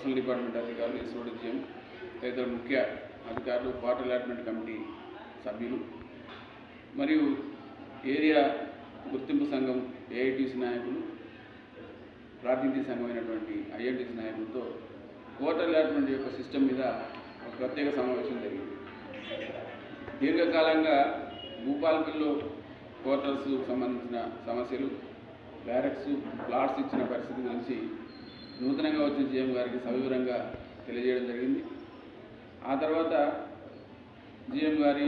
Assembly department అధికారులు SOD GM తదితర ముఖ్య అధికారులు వాటర్ అలాట్మెంట్ కమిటీ సభ్యులు మరియు ఏరియా గుర్తింపు సంఘం ఏఐటీసీ నాయకులు ప్రాతినిధ్య సంఘమైనటువంటి ఐఐటిసి నాయకులతో వాటర్ అలాట్మెంట్ యొక్క సిస్టమ్ మీద ఒక ప్రత్యేక సమావేశం జరిగింది. దీర్ఘకాలంగా భూపాలకుల్లో క్వార్టర్స్ సంబంధించిన సమస్యలు బ్యారెక్స్ ప్లాట్స్ ఇచ్చిన పరిస్థితి గురించి నూతనంగా వచ్చిన జీఎం గారికి సవివరంగా తెలియజేయడం జరిగింది. ఆ తర్వాత జీఎం గారి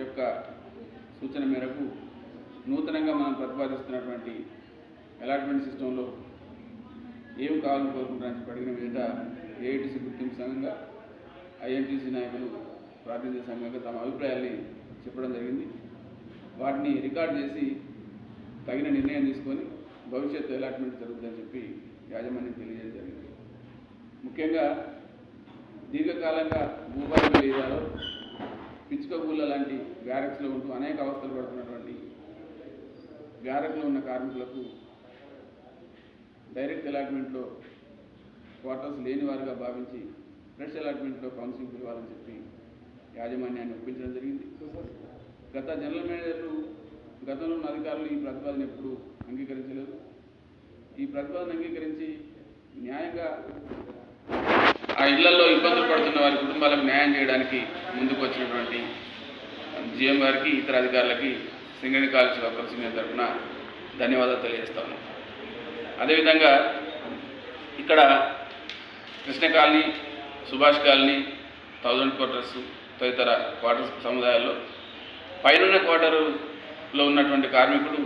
యొక్క సూచన మేరకు నూతనంగా మనం ప్రతిపాదిస్తున్నటువంటి అలాట్మెంట్ సిస్టంలో ఏం కావాలని కోరుకుంటారని అడిగిన మీద ఏఐటీసీ గుర్తింపు సంఘంగా ఐఎన్టీసీ నాయకులు ప్రాతినిధ్య సంఘంగా తమ అభిప్రాయాల్ని చెప్పడం జరిగింది. వాటిని రికార్డ్ చేసి తగిన నిర్ణయం తీసుకొని భవిష్యత్తు అలాట్మెంట్ జరుగుతుందని చెప్పి యాజమాన్యం తెలియజేయడం జరిగింది ముఖ్యంగా దీర్ఘకాలంగా భూపాలపల్లి ఏరియాలో పిచ్చుకగూళ్ళ లాంటి బ్యారక్స్లో ఉంటూ అనేక అవస్థలు పడుతున్నటువంటి బ్యారక్లో ఉన్న కార్మికులకు డైరెక్ట్ అలాట్మెంట్లో క్వార్టర్స్ లేని వారుగా భావించి ఫ్రెష్ అలాట్మెంట్లో కౌన్సిలింగ్ పిలవాలని చెప్పి యాజమాన్యాన్ని ఒప్పించడం జరిగింది. గత జనరల్ మేనేజర్లు గతంలో ఉన్న అధికారులు ఈ ప్రతిపాదన ఎప్పుడు అంగీకరించలేదు. ఈ ప్రతిపాదన అంగీకరించి న్యాయంగా ఆ ఇళ్ళలో ఇబ్బందులు పడుతున్న వారి కుటుంబాలకు న్యాయం చేయడానికి ముందుకు వచ్చినటువంటి జిఎం గారికి ఇతర అధికారులకి సింగణి కాలేజ్ వర్కర్స్ యూనియన్ తరఫున ధన్యవాదాలు తెలియజేస్తాను అదేవిధంగా ఇక్కడ Krishna colony Subhash colony thousand quarters తదితర క్వార్టర్స్ సముదాయాల్లో పైనున్న క్వార్టర్లో ఉన్నటువంటి కార్మికుడు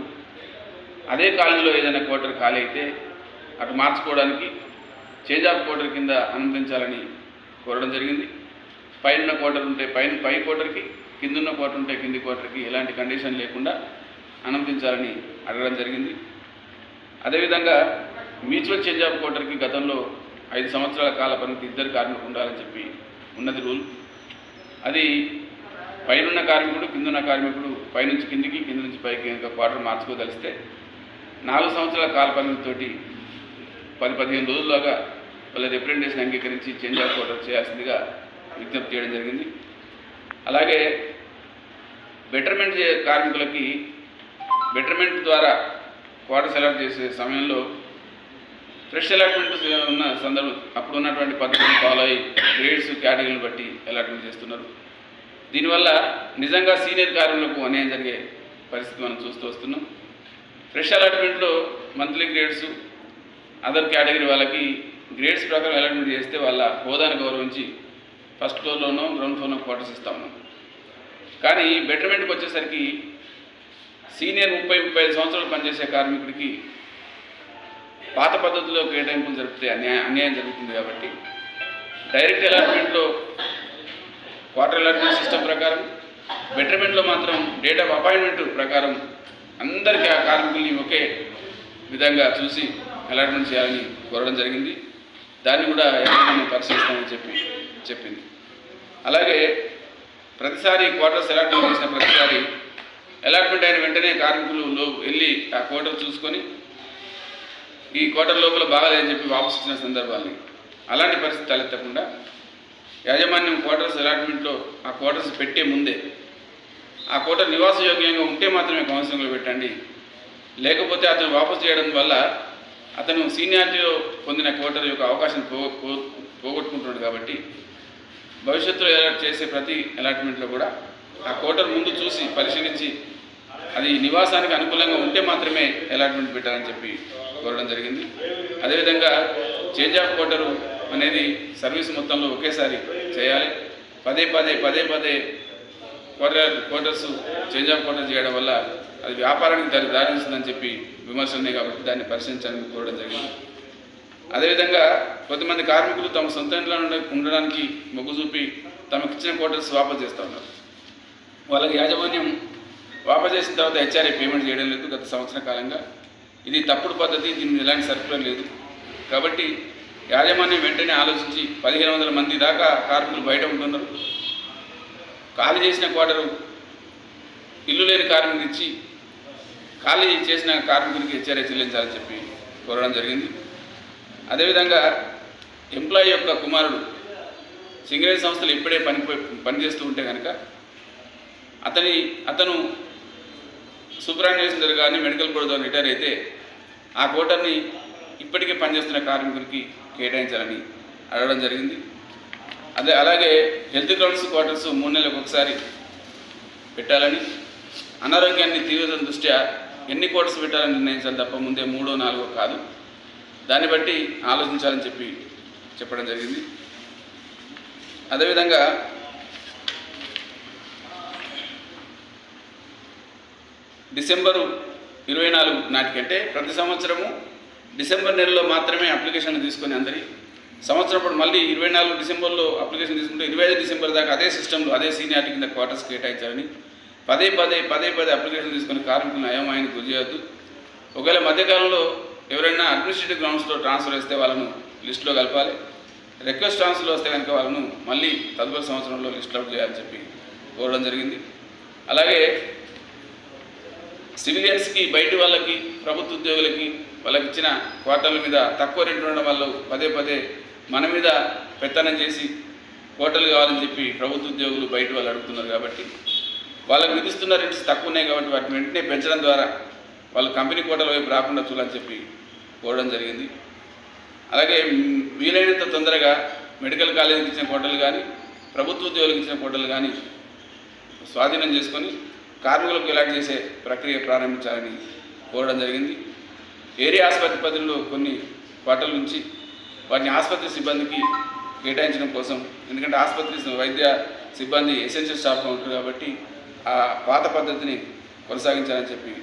అదే కాలనీలో ఏదైనా క్వార్టర్ ఖాళీ అయితే అటు మార్చుకోవడానికి చేంజ్ ఆఫ్ క్వార్టర్ కింద అనుమతించాలని కోరడం జరిగింది. పైన క్వార్టర్ ఉంటే పైన పై క్వార్టర్కి కిందున్న క్వార్టర్ ఉంటే కింది క్వార్టర్కి ఎలాంటి కండిషన్ లేకుండా అనుమతించాలని అడగడం జరిగింది. అదేవిధంగా మ్యూచువల్ చేంజ్ ఆఫ్ క్వార్టర్కి గతంలో ఐదు సంవత్సరాల కాల పరిమితి ఇద్దరు కార్మికులు ఉండాలని చెప్పి ఉన్నది రూల్. అది పైనున్న కార్మికుడు కిందున్న కార్మికుడు పైనుంచి కిందికి కింద నుంచి పైకి ఇంకా క్వార్టర్ మార్చుకోదలిస్తే నాలుగు సంవత్సరాల కాలపరిమితితో పది పదిహేను రోజుల్లోగా వాళ్ళ రిప్రజెంటేషన్ అంగీకరించి చేంజ్ ఆఫ్ ఆర్డర్ చేయాల్సిందిగా విజ్ఞప్తి చేయడం జరిగింది. అలాగే బెటర్మెంట్ కార్మికులకి బెటర్మెంట్ ద్వారా క్వార్టర్స్ అలాట్ చేసే సమయంలో ఫ్రెష్ అలాట్మెంట్ ఉన్న సందర్భం అప్పుడు ఉన్నటువంటి పద్ధతిని ఫాలో అయ్యి గ్రేడ్స్ కేటగిరీలు బట్టి అలాట్మెంట్ చేస్తున్నారు. దీనివల్ల నిజంగా సీనియర్ కార్మికులకు అన్యాయం జరిగే పరిస్థితి మనం చూస్తూ వస్తున్నాం. ఫ్రెష్ అలాట్మెంట్లో మంత్లీ గ్రేడ్స్ అదర్ కేటగిరీ వాళ్ళకి గ్రేడ్స్ ప్రకారం అలాట్మెంట్ చేస్తే వాళ్ళ హోదాను గౌరవించి ఫస్ట్ ఫ్లోర్లోనో గ్రౌండ్ ఫ్లోర్లో క్వార్టర్స్ ఇస్తాము కానీ బెటర్మెంట్కి వచ్చేసరికి సీనియర్ ముప్పై ముప్పై ఐదు సంవత్సరాలు పనిచేసే కార్మికుడికి పాత పద్ధతిలో కేటాయింపులు జరిపితే అన్యాయం అన్యాయం జరుగుతుంది కాబట్టి డైరెక్ట్ అలాట్మెంట్లో క్వార్టర్ అలాట్మెంట్ సిస్టమ్ ప్రకారం బెటర్మెంట్లో మాత్రం డేట్ ఆఫ్ అపాయింట్మెంట్ ప్రకారం అందరికీ ఆ కార్మికుల్ని ఒకే విధంగా చూసి అలాట్మెంట్ చేయాలని కోరడం జరిగింది. దాన్ని కూడా ఎవరైనా పరిశీలిస్తామని చెప్పి చెప్పింది. అలాగే ప్రతిసారి క్వార్టర్స్ అలాట్మెంట్ చేసిన ప్రతిసారి అలాట్మెంట్ అయిన వెంటనే కార్మికులు లో వెళ్ళి ఆ క్వార్టర్ చూసుకొని ఈ క్వార్టర్ లోపల బాగాలేదని చెప్పి వాపసు ఇచ్చిన సందర్భాల్ని అలాంటి పరిస్థితి తలెత్తకుండా యాజమాన్యం క్వార్టర్స్ అలాట్మెంట్లో ఆ క్వార్టర్స్ పెట్టే ముందే ఆ కోటర్ నివాస యోగ్యంగా ఉంటే మాత్రమే కౌన్సిలింగ్లో పెట్టండి. లేకపోతే అతను వాపసు చేయడం వల్ల అతను సీనియారిటీలో పొందిన కోటర్ యొక్క అవకాశం పో పోగొట్టుకుంటున్నాడు కాబట్టి భవిష్యత్తులో అలాట్ చేసే ప్రతి అలాట్మెంట్లో కూడా ఆ కోటర్ ముందు చూసి పరిశీలించి అది నివాసానికి అనుకూలంగా ఉంటే మాత్రమే అలాట్మెంట్ పెట్టాలని చెప్పి కోరడం జరిగింది. అదేవిధంగా చేంజ్ ఆఫ్ కోటరు అనేది సర్వీస్ మొత్తంలో ఒకేసారి చేయాలి. పదే పదే పదే పదే quarter quarters change of quarter చేయడం వల్ల అది వ్యాపారానికి దారి దారిస్తుందని చెప్పి విమర్శలు ఉన్నాయి కాబట్టి దాన్ని పరిశీలించాలని కోరడం జరిగింది. అదేవిధంగా కొంతమంది కార్మికులు తమ సొంత ఇంట్లో ఉండడానికి మొగ్గు చూపి తమకు ఇచ్చిన క్వార్టర్స్ వాపస్ చేస్తూ ఉన్నారు. వాళ్ళకి యాజమాన్యం వాపస్ చేసిన తర్వాత హెచ్ఆర్ఏ పేమెంట్ చేయడం లేదు గత సంవత్సర కాలంగా. ఇది తప్పుడు పద్ధతి దీన్ని ఎలాంటి సర్కులర్ లేదు. కాబట్టి యాజమాన్యం వెంటనే ఆలోచించి పదిహేను వందల మంది దాకా కార్మికులు బయట ఉంటున్నారు. ఖాళీ చేసిన క్వార్టరు ఇల్లు లేని కార్మికులు ఇచ్చి ఖాళీ చేసిన కార్మికునికి హెచ్ఆర్ఏ చెల్లించాలని చెప్పి కోరడం జరిగింది. అదేవిధంగా ఎంప్లాయీ యొక్క కుమారుడు సింగరేజ్ సంస్థలు ఇప్పుడే పని పనిచేస్తూ ఉంటే కనుక అతని అతను సూపరాన్వేషనర్ కానీ మెడికల్ బోర్డుతో రిటైర్ అయితే ఆ కోటర్ని ఇప్పటికే పనిచేస్తున్న కార్మికులకి కేటాయించాలని అడగడం జరిగింది. అదే అలాగే హెల్త్ గ్రౌండ్స్ క్వార్టర్స్ మూడు నెలలకు ఒకసారి పెట్టాలని అనారోగ్యాన్ని తీవ్రత దృష్ట్యా ఎన్ని క్వార్టర్స్ పెట్టాలని నిర్ణయించాలి తప్ప ముందే మూడో నాలుగో కాదు. దాన్ని బట్టి ఆలోచించాలని చెప్పి చెప్పడం జరిగింది. అదేవిధంగా డిసెంబరు ఇరవై నాలుగు నాటికంటే ప్రతి సంవత్సరము డిసెంబర్ నెలలో మాత్రమే అప్లికేషన్ తీసుకొని అందరి సంవత్సరం మళ్ళీ ఇరవై నాలుగు డిసెంబర్లో అప్లికేషన్ తీసుకుంటే ఇరవై ఐదు డిసెంబర్ దాకా అదే సిస్టంలో అదే సీనియారిటీ కింద క్వార్టర్స్ కేటాయించాలని పదే పదే పదే పదే అప్లికేషన్ తీసుకొని కార్మికులను అయోమయాన్ని గురి చేయొద్దు ఒకవేళ మధ్యకాలంలో ఎవరైనా అడ్మినిస్ట్రేటివ్ గ్రౌండ్స్లో ట్రాన్స్ఫర్ వేస్తే వాళ్ళను లిస్టులో కలపాలి. రిక్వెస్ట్ ట్రాన్స్ఫర్ వస్తే కనుక వాళ్ళను మళ్ళీ తదుపరి సంవత్సరంలో లిస్ట్ అవుట్ చేయాలని చెప్పి కోరడం జరిగింది. అలాగే సివిలియన్స్కి బయట వాళ్ళకి ప్రభుత్వ ఉద్యోగులకి వాళ్ళకి ఇచ్చిన క్వార్టర్ల మీద తక్కువ రెంట్ ఉండడం వల్ల పదే పదే మన మీద పెత్తనం చేసి కోటలు కావాలని చెప్పి ప్రభుత్వ ఉద్యోగులు బయట వాళ్ళు అడుగుతున్నారు కాబట్టి వాళ్ళకు విధిస్తున్న రెంట్స్ తక్కువ ఉన్నాయి కాబట్టి వాటిని వెంటనే పెంచడం ద్వారా వాళ్ళు కంపెనీ కోటల వైపు రాకుండా చూడాలని చెప్పి కోరడం జరిగింది. అలాగే వీలైనంత తొందరగా మెడికల్ కాలేజీకి ఇచ్చిన కోటలు కానీ ప్రభుత్వ ఉద్యోగులకు ఇచ్చిన కోటలు కానీ స్వాధీనం చేసుకొని కార్మికులకు ఇలాంటి చేసే ప్రక్రియ ప్రారంభించాలని కోరడం జరిగింది. ఏరియా ఆసుపత్రి పరిధిలో కొన్ని కోటల నుంచి వాటిని ఆసుపత్రి సిబ్బందికి కేటాయించడం కోసం. ఎందుకంటే ఆసుపత్రి వైద్య సిబ్బంది ఎసెన్షియల్ స్టాఫ్గా ఉంటారు కాబట్టి ఆ పాత పద్ధతిని కొనసాగించాలని చెప్పి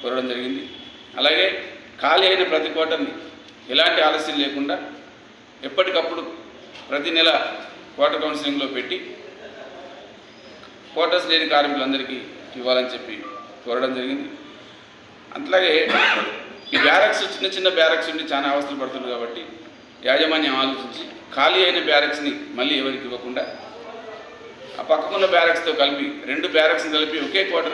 కోరడం జరిగింది. అలాగే ఖాళీ అయిన ప్రతి క్వార్టర్ని ఎలాంటి ఆలస్యం లేకుండా ఎప్పటికప్పుడు ప్రతి నెల క్వార్టర్ కౌన్సిలింగ్లో పెట్టి క్వార్టర్స్ లేని కార్మికులందరికీ ఇవ్వాలని చెప్పి కోరడం జరిగింది. అట్లాగే ఈ బ్యారక్స్ చిన్న చిన్న బ్యారక్స్ ఉండి చాలా అవస్థలు పడుతుంది కాబట్టి యాజమాన్యం ఆలోచించి ఖాళీ అయిన బ్యారక్స్ని మళ్ళీ ఎవరికి ఇవ్వకుండా ఆ పక్కకున్న బ్యారక్స్తో కలిపి రెండు బ్యారక్స్ని కలిపి ఒకే క్వార్టర్